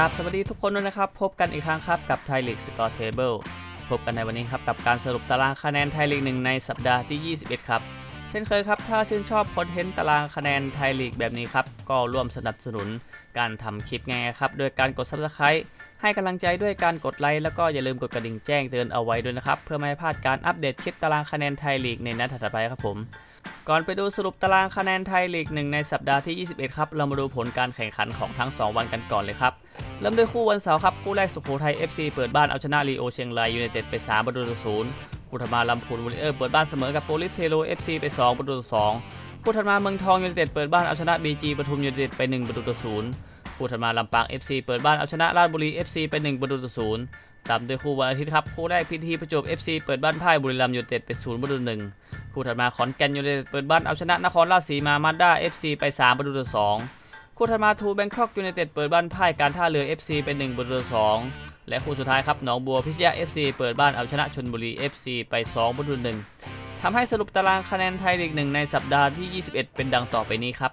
ราบสวัสดีทุกคนด้วยนะครับ พบกันอีกครั้งครับกับไทยลีกสกอร์เทเบิลพบกันในวันนี้ครับกับการสรุปตารางคะแนนไทยลีกหนึ่งในสัปดาห์ที่ 21 ครับ เช่นเคยครับ ถ้าชื่นชอบคอนเทนต์ตารางคะแนนไทยลีกแบบนี้ครับ ก็ร่วมสนับสนุนการทำคลิปง่ายครับโดยการกด Subscribe ให้กำลังใจด้วยการกดไลค์แล้วก็อย่าลืมกดกระดิ่งแจ้งเตือนเอาไว้ด้วยนะครับเพื่อไม่ให้พลาดการอัปเดตคลิปตารางคะแนนไทยลีกในนัดถัดไปครับผมก่อนไปดูสรุปตารางคะแนนไทยลีกหนึ่งในสัปดาห์ที่ 21 ครับ เรามาดูผลการแข่งขันของทั้ง 2 วันกันก่อนเลยครับ เริ่มด้วยคู่วันเสาร์ครับ คู่แรกสุโขทัย FC เปิดบ้านเอาชนะลีโอเชียงรายยูไนเต็ดไป3ประตูต่อศูนย์คู่ถัดมาลำพูนวอลเลเยอร์เปิดบ้านเสมอกับโปลิสเทโร FC ไป 2 ประตูต่อสองคู่ถัดมาเมืองทองยูไนเต็ดเปิดบ้านเอาชนะ BG ปทุมยูไนเต็ดไป 1 ประตูต่อศูนย์คู่ถัดมาลำปาง FC เปิดบ้านเอาชนะราชบุรี FC ไป 1 ประตูต่อศูนย์ตามด้วยคู่วันอาทิตย์ครับ คู่แรกพีทีประจวบ FC เปิดบ้านพ่ายบุรีรัมย์ยูไนเต็ดไป0ประตูหนึ่งคู่ถัดมาขอนแก่นยูไนเต็ดเปิดบ้านเอาชนะนครราชสีมามาด้า FC ไป 3 ประตูต่อ2 คู่ถัดมาทูแบงคอกยูไนเต็ดเปิดบ้านพ่ายการท่าเรือ FC เป1ประตูต่อ2และคู่สุดท้ายครับหนองบัวพิชยา FC เปิดบ้านเอาชนะชนบุรี FC ไป2ประตูหนึ่งทำให้สรุปตารางคะแนนไทยลีกหนึ่งในสัปดาห์ที่ 21 เป็นดังต่อไปนี้ครับ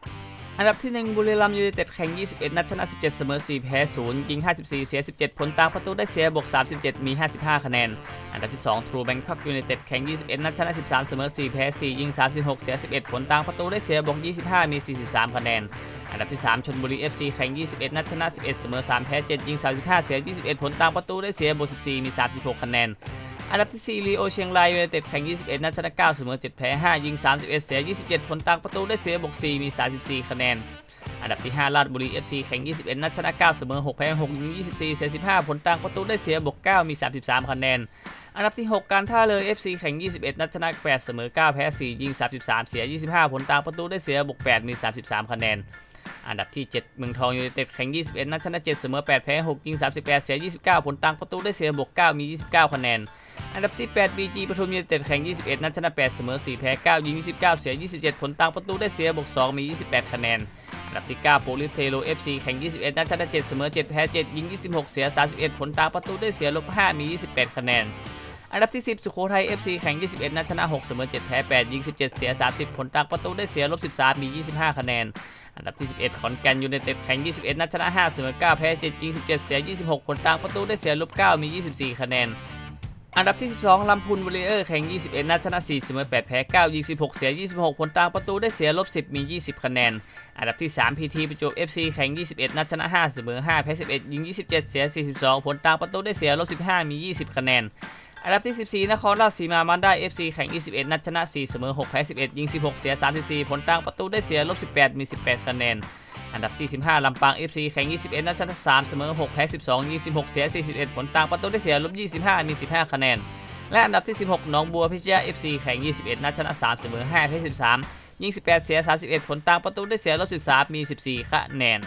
อันดับที่ 1 บุรีรัมย์ยูไนเต็ดแข่ง 21 นัดชนะ 17 เสมอ 4 แพ้ 0 ยิง 54 เสีย 17 ผลต่างประตูได้เสียบวก 37 มี 55 คะแนน อันดับที่ 2 ทรูแบงคอกยูไนเต็ดแข่ง 21 นัดชนะ 13 เสมอ 4 แพ้ 4 ยิง 36 เสีย 11 ผลต่างประตูได้เสียบวก 25 มี 43 คะแนน อันดับที่ 3 ชนบุรี FC แข่ง 21 นัดชนะ 11 เสมอ 3 แพ้ 7 ยิง 35 เสีย 21 ผลต่างประตูได้เสียบวก 14 มี 36 คะแนน อันดับที่ 4 ลีโอเชียงรายยูไนเต็ดแข่ง 21 นัดชนะ9เสมอ7แพ้ 5 ยิง 31 เสีย 27 ผลต่างประตูได้เสียบวก4มี 34 คะแนน อันดับที่ 5 ราชบุรี FC แข่ง 21 นัดชนะ9เสมอ6แพ้6ยิง 24 เสีย 15 ผลต่างประตูได้เสียบวก9มี 33 คะแนน อันดับที่ 6 การท่าเรือ FC แข่ง 21 นัดชนะ8เสมอ9แพ้ 4 ยิง 33 เสีย 25 ผลต่างประตูได้เสียบวก8มี 33 คะแนนอันดับที่ 7 เมืองทองยูไนเต็ดแข่ง 21 นัดชนะ 7 เสมอ 8 แพ้ 6 ยิง 38 เสีย 29 ผลต่างประตูได้เสียบวก 9 มี 29 คะแนน อันดับที่ 8 BG ปทุมยูไนเต็ดแข่ง 21 นัดชนะ 8 เสมอ 4 แพ้ 9 ยิง 29 เสีย 27 ผลต่างประตูได้เสียบวก2มี 28 คะแนน อันดับที่ 9 โปลิสเทโร FC แข่ง 21 นัดชนะ 7 เสมอ 7 แพ้ 7 ยิง 26 เสีย 31 ผลต่างประตูได้เสียลบ5มี 28 คะแนน อันดับที่ 10 สุโขทัย FC แข่ง 21 นัดชนะ 6 เสมอ 7 แพ้ 8 ยิง 17 เสีย 30 ผลต่างประตูได้เสียลบ13มี 25 คะแนนอันดับที่ 11 ขอนแก่นยูไนเต็ดแข่ง 21 นัดชนะ 5 เสมอ 9 แพ้ 7 ยิง 17 เสีย 26 ผลต่างประตูได้เสียลบ 9 มี 24 คะแนน อันดับที่ 12 ลำพูนวอลเลเยอร์แข่ง 21 นัดชนะ4เสมอ8 แพ้ 9 ยิง 16 เสีย 26 ผลต่างประตูได้เสียลบ 10 มี 20 คะแนน อันดับที่ 3 พีทีประจวบ FC แข่ง 21 นัดชนะ5เสมอ5 แพ้ 11 ยิง 27 เสีย 42 ผลต่างประตูได้เสียลบ 15 มี 20 คะแนน อันดับที่ 14 นครราชสีมามันได้ FC แข่ง 21 นัดชนะ4เสมอ6 แพ้ 11 ยิง 16 เสีย 34 ผลต่างประตูได้เสียลบ 18 มี 18 คะแนน อันดับที่15ลำปาง FC แข่ง 21 นัดชนะ3เสมอ 6 แพ้ 12ยิง16เสีย 41 ผลต่างประตูได้เสียลบ25 มี 15 คะแนน และอันดับที่ 16หนองบัวพิชยา FC แข่ง 21 นัดชนะ3เสมอ 5 แพ้ 13 ยิง 18 เสีย 31 ผลต่างประตูได้เสียลบ13 มี 14 คะแนน